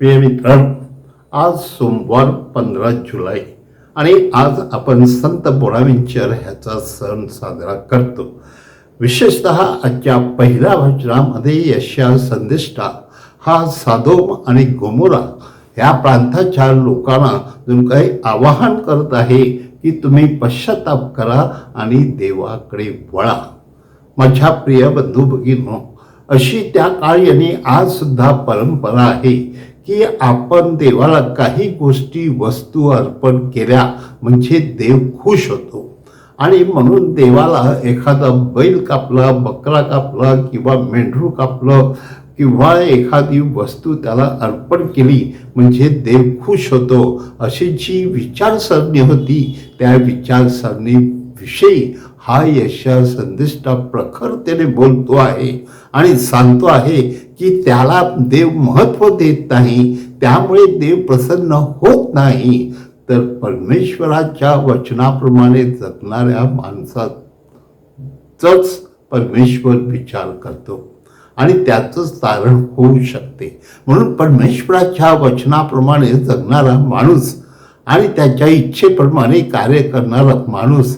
प्रिय मित्र आज सोमवार पंधरा जुलै. आणि आज आपण संत बोराविंचर ह्याचा सण साजरा करतो. विशेषत आजच्या पहिल्या वचनामध्ये यशा संदिष्टा हा साधोम आणि गोमोरा या प्रांताच्या लोकांना जणू काही आवाहन करत आहे की तुम्ही पश्चाताप करा आणि देवाकडे वळा. माझ्या प्रिय बंधू भगिनो अशी त्या काळी आणि आज सुद्धा परंपरा आहे की आपण देवाला काही गोष्टी वस्तू अर्पण केल्या म्हणजे देव खुश होतो. आणि म्हणून देवाला एखादा बैल कापला बकरा कापला किंवा मेंढरू कापलं किंवा एखादी वस्तू त्याला अर्पण केली म्हणजे देव खुश होतो अशी जी विचारसरणी होती त्या विचारसरणीविषयी हा यशा संदिष्टा प्रखरतेने बोलतो आहे आणि सांगतो आहे की त्याला देव महत्त्व देत नाही त्यामुळे देव प्रसन्न होत नाही. तर परमेश्वराच्या वचनाप्रमाणे जगणाऱ्या माणसाचाच परमेश्वर विचार करतो आणि त्याचंच तारण होऊ शकते. म्हणून परमेश्वराच्या वचनाप्रमाणे जगणारा माणूस आणि त्याच्या इच्छेप्रमाणे कार्य करणारा माणूस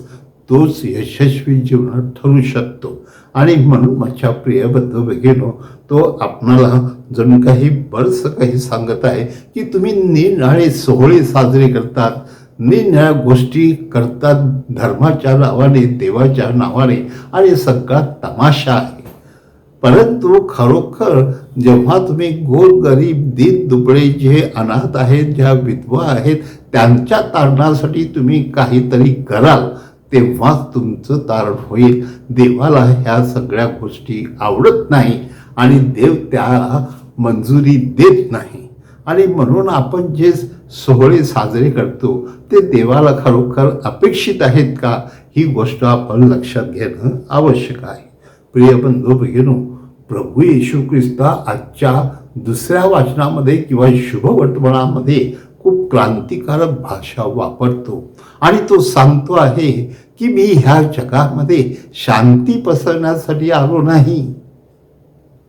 तोच यशस्वी जीवनात ठरू शकतो. आणि म्हणून माझ्या प्रियबद्ध बंधू तो आपणाला जणू काही बरंच काही सांगत आहे की तुम्ही निनाळे सोहळे साजरे करतात निरनिळ्या गोष्टी करतात धर्माच्या नावाने देवाच्या नावाने आणि सगळा तमाशा आहे. परंतु खरोखर जेव्हा तुम्ही गोर गरीब दीन दुबळे जे अनाथ आहेत ज्या विधवा आहेत त्यांच्या तारणासाठी तुम्ही काहीतरी कराल. तेव्हाच तुमचं तारण होईल. देवाला ह्या सगळ्या गोष्टी आवडत नाही आणि देव त्याला मंजुरी देत नाही. आणि म्हणून आपण जे सोहळे साजरे करतो ते देवाला खरोखर अपेक्षित आहेत का? ही गोष्ट आपण लक्षात घेणं आवश्यक आहे. प्रिय बंधू भगिनो प्रभू येशू ख्रिस्ता आजच्या दुसऱ्या वाचनामध्ये किंवा शुभवर्तमानामध्ये खूप क्रांतिकारक भाषा वापरतो. आणि तो सांगतो आहे की मी ह्या जगामध्ये शांती पसरण्यासाठी आलो नाही.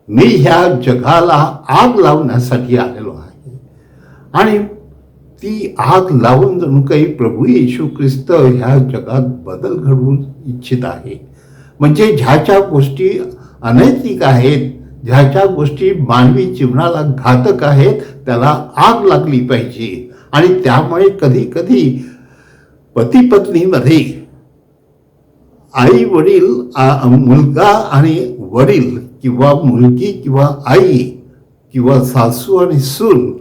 मी ह्या जगाला आग लावण्यासाठी आलेलो आहे. आणि ती आग लावून जणू काही प्रभू येशू ख्रिस्त ह्या जगात बदल घडवून इच्छित आहे. म्हणजे ज्या ज्या गोष्टी अनैतिक आहेत ज्याच्या गोष्टी मानवी जीवनाला घातक आहेत त्याला आग लागली पाहिजे. आणि त्यामुळे कधी कधी पती पत्नीमध्ये आई वडील मुलगा आणि वडील किंवा मुलगी किंवा आई किंवा सासू आणि सून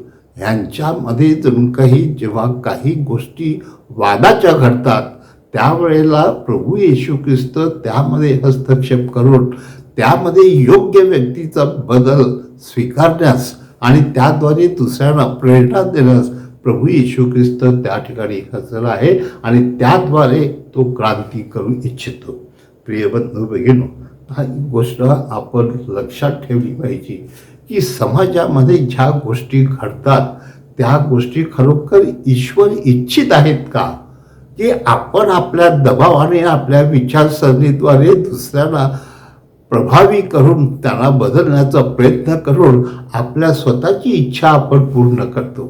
यांच्यामध्ये जणू काही जेव्हा काही गोष्टी वादाच्या घडतात त्यावेळेला प्रभू येशू ख्रिस्त त्यामध्ये हस्तक्षेप करून त्यामध्ये योग्य व्यक्तीचा बदल स्वीकारण्यास आणि त्याद्वारे दुसऱ्यांना प्रेरणा देण्यास प्रभू येशू ख्रिस्त त्या ठिकाणी हजर आहे आणि त्याद्वारे तो क्रांती करू इच्छितो. प्रिय बंधू हा गोष्ट आपण लक्षात ठेवली पाहिजे की समाजामध्ये ज्या गोष्टी घडतात त्या गोष्टी खरोखर ईश्वर इच्छित आहेत का? की आपण आपल्या दबावाने आपल्या विचारसरणीद्वारे दुसऱ्यांना प्रभावी करून त्यांना बदलण्याचा प्रयत्न करून आपल्या स्वतःची इच्छा आपण पूर्ण करतो.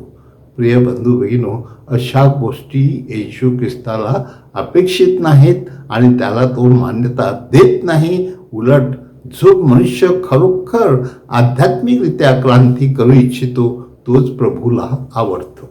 प्रिय बंधू भगिनो अशा गोष्टी येशू ख्रिस्ताला अपेक्षित नाहीत आणि त्याला तो मान्यता देत नाही. उलट जो मनुष्य खरोखर आध्यात्मिकरित्या क्रांती करू इच्छितो तोच प्रभूला आवडतो.